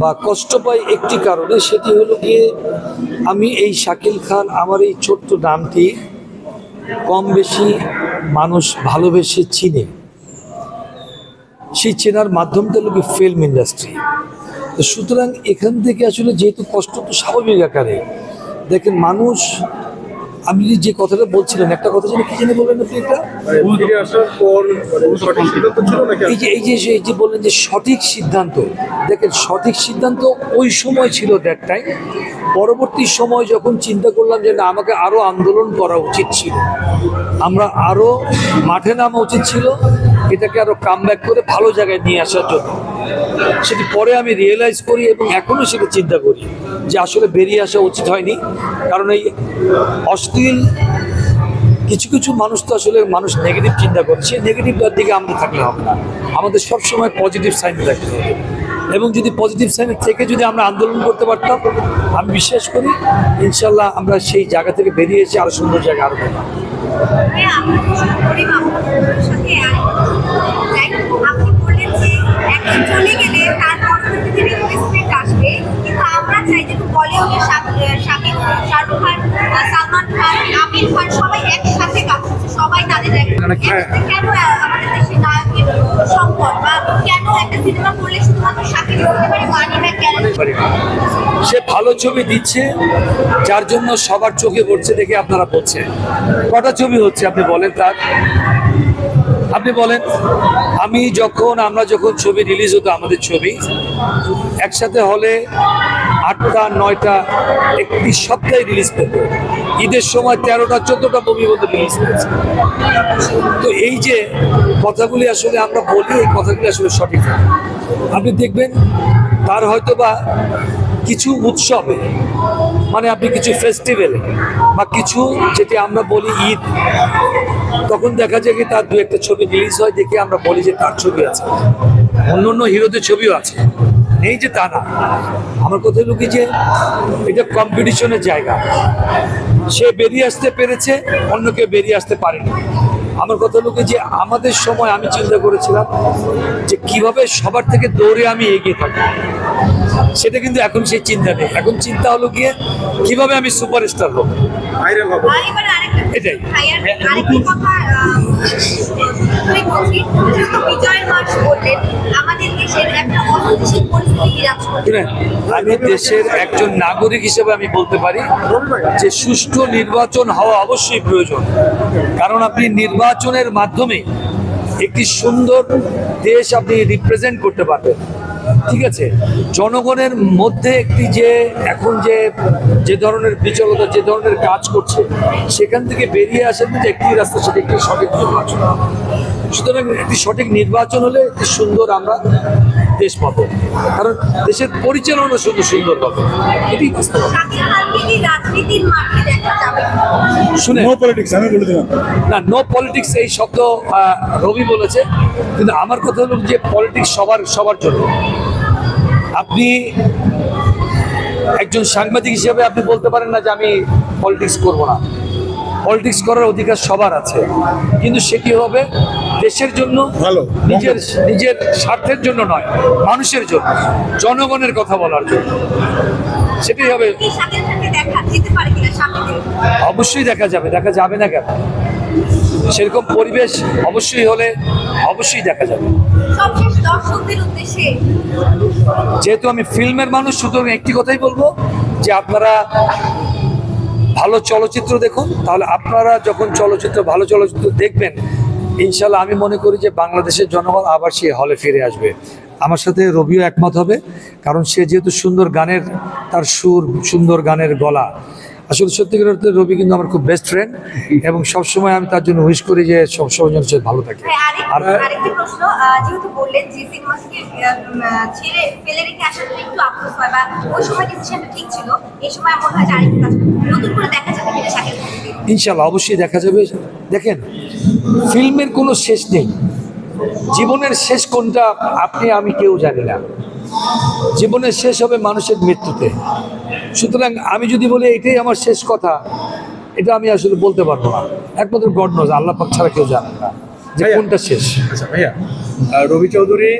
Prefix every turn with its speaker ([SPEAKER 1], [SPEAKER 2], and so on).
[SPEAKER 1] বা কষ্ট পাই একটি কারণে, সেটি হলো গিয়ে আমি এই শাকিল খান, আমার এই ছোট্ট নামটি কম বেশি মানুষ ভালোবেসে চিনে। সেই চেনার মাধ্যমটা হলো ফিল্ম ইন্ডাস্ট্রি সুতরাং এখান থেকে আসলে যেহেতু কষ্ট তো স্বাভাবিক আকারে, দেখেন মানুষ আমি যে কথাটা বলছিলেন একটা কথা জানি কি জানি বললেন আপনি
[SPEAKER 2] একটা?
[SPEAKER 1] এই যে এই যে এই যে বললেন যে সঠিক সিদ্ধান্ত দেখেন সঠিক সিদ্ধান্ত ওই সময় ছিল দ্যাট টাইম পরবর্তী সময় যখন চিন্তা করলাম যে না আমাকে আরও আন্দোলন করা উচিত ছিল। আমরা আরও মাঠে নামা উচিত ছিল এটাকে আরও কাম করে ভালো জায়গায় নিয়ে আসার জন্য। সেটি পরে আমি রিয়েলাইজ করি এবং এখনও সেটা চিন্তা করি যে আসলে বেরিয়ে আসা উচিত হয়নি। কারণ এই অশ্লীল কিছু কিছু মানুষ তো আসলে মানুষ নেগেটিভ চিন্তা করছে নেগেটিভটার দিকে আমরা থাকলে হবে না। আমাদের সবসময় পজিটিভ সাইন থাকতে হবে। এবং যদি পজিটিভ সাইন থেকে যদি আমরা আন্দোলন করতে পারতাম, আমি বিশ্বাস করি ইনশাল্লাহ আমরা সেই জায়গা থেকে বেরিয়ে এসে আরও সুন্দর জায়গা আরও পেতাম
[SPEAKER 3] চলে গেলে তার পরবর্তীতে রিপ্লেসমেন্ট আসবে। কিন্তু আমরা চাই যে বলিউডের শাকিব শাহরুখ খান সালমান খান আমির খান সবাই একসাথে কাজ করছে সবাই তাদের
[SPEAKER 2] হ্যাঁ।
[SPEAKER 3] কেন আমাদের দেশে নায়কের সংকট বা কেন একটা সিনেমা করলে শুধুমাত্র শাকিব হতে পারে মানি ব্যাগ কেন
[SPEAKER 1] সে ভালো ছবি দিচ্ছে যার জন্য সবার চোখে পড়ছে দেখে আপনারা বলছেন। কটা ছবি হচ্ছে আপনি বলেন তার? আপনি বলেন। আমি যখন, আমরা যখন ছবি রিলিজ হতো আমাদের ছবি, একসাথে হলে আটটা, নয়টা একটি সপ্তাহে রিলিজ পেত ঈদের সময় তেরোটা, চোদ্দটা মুভি মধ্যে রিলিজ পেয়েছে তো এই যে কথাগুলি আসলে আমরা বলি, এই কথাগুলি আসলে সঠিক আপনি দেখবেন, তার হয়তো বা কিছু উৎসবে মানে আপনি কিছু ফেস্টিভ্যালে বা কিছু যেটি আমরা বলি ঈদ, তখন দেখা যায় কি তার দু একটা ছবি রিলিজ হয়, দেখে আমরা বলি যে তার ছবি আছে। অন্য অন্য হিরোদের ছবিও আছে। নেই যে তা না। আমার কথা হলো কি যে এটা কম্পিটিশনের জায়গা। সে বেরিয়ে আসতে পেরেছে, অন্য কেউ বেরিয়ে আসতে পারেনি। আমার কথা হলো কি যে আমাদের সময় আমি চিন্তা করেছিলাম যে কীভাবে সবার থেকে দৌড়ে আমি এগিয়ে থাকব। সেটা কিন্তু এখন সেই চিন্তা নেই। এখন চিন্তা হলো গিয়ে কীভাবে আমি সুপারস্টার হব?
[SPEAKER 2] ভাইরাল হব।
[SPEAKER 3] আর এবার আরেকটা
[SPEAKER 1] এটাই। শুনেন আমি দেশের একজন নাগরিক হিসেবে আমি বলতে পারি যে সুষ্ঠু নির্বাচন হওয়া অবশ্যই প্রয়োজন। কারণ আপনি নির্বাচনের মাধ্যমে একটি সুন্দর দেশ আপনি রিপ্রেজেন্ট করতে পারবেন। ঠিক আছে? জনগণের মধ্যে একটি যে এখন যে যে ধরনের বিচলতা, যে ধরনের কাজ করছে, সেখান থেকে বেরিয়ে আসেন যে একটি রাস্তা সেটা একটি সঠিক নির্বাচন সুতরাং একটি সঠিক নির্বাচন হলে একটি সুন্দর আমরা দেশ পাবো। কারণ দেশের পরিচালনা শুধু সুন্দর হবে এটি শুনে
[SPEAKER 4] নো পলিটিক্স আমি বলে দিলাম।
[SPEAKER 1] না নো পলিটিক্স এই শব্দ রবি বলেছে। কিন্তু আমার কথা হলো যে পলিটিক্স সবার সবার জন্য। আপনি একজন সাংবাদিক হিসেবে আপনি বলতে পারেন না যে আমি পলিটিক্স করব না। পলিটিক্স করার অধিকার সবার আছে। কিন্তু সেটি হবে? দেশের জন্য
[SPEAKER 4] ভালো।
[SPEAKER 1] নিজের নিজের স্বার্থের জন্য নয় মানুষের জন্য জনগণের কথা বলার জন্য। সেটাই হবে। অবশ্যই দেখা যাবে দেখা যাবে না কেন? সেরকম পরিবেশ অবশ্যই হলে অবশ্যই দেখা যাবে।
[SPEAKER 3] সবশেষ দর্শকদের উদ্দেশ্যে
[SPEAKER 1] যেহেতু আমি ফিল্মের মানুষ সুতরাং একটি কথাই বলব যে আপনারা ভালো চলচ্চিত্র দেখুন তাহলে আপনারা যখন চলচ্চিত্র ভালো চলচ্চিত্র দেখবেন ইনশাল্লাহ আমি মনে করি যে বাংলাদেশের জনগণ আবার সেই হলে ফিরে আসবে। আমার সাথে রবিও একমত হবে কারণ সে যেহেতু সুন্দর গানের তার সুর সুন্দর গানের গলা। আসলে সত্যিকার অর্থে রবি কিন্তু আমার খুব বেস্ট ফ্রেন্ড এবং সবসময় আমি তার জন্য উইশ করি যে সবসময় যেন সে ভালো থাকে। আর
[SPEAKER 3] হয় ঠিক ছিল। এই সময় মনে হয়। নতুন করে দেখা যাবে
[SPEAKER 1] ইনশাল্লাহ অবশ্যই দেখা যাবে। দেখেন ফিল্মের কোনো শেষ নেই। জীবনের শেষ কোনটা আপনি আমি কেউ জানি না। জীবনের শেষ হবে মানুষের মৃত্যুতে। সুতরাং আমি যদি বলি এটাই আমার শেষ কথা এটা আমি আসলে বলতে পারব না। একমাত্র গড নোজ আল্লাহ পাক ছাড়া কেউ জানে না যে কোনটা শেষ।
[SPEAKER 2] আচ্ছা ভাইয়া। রবি চৌধুরী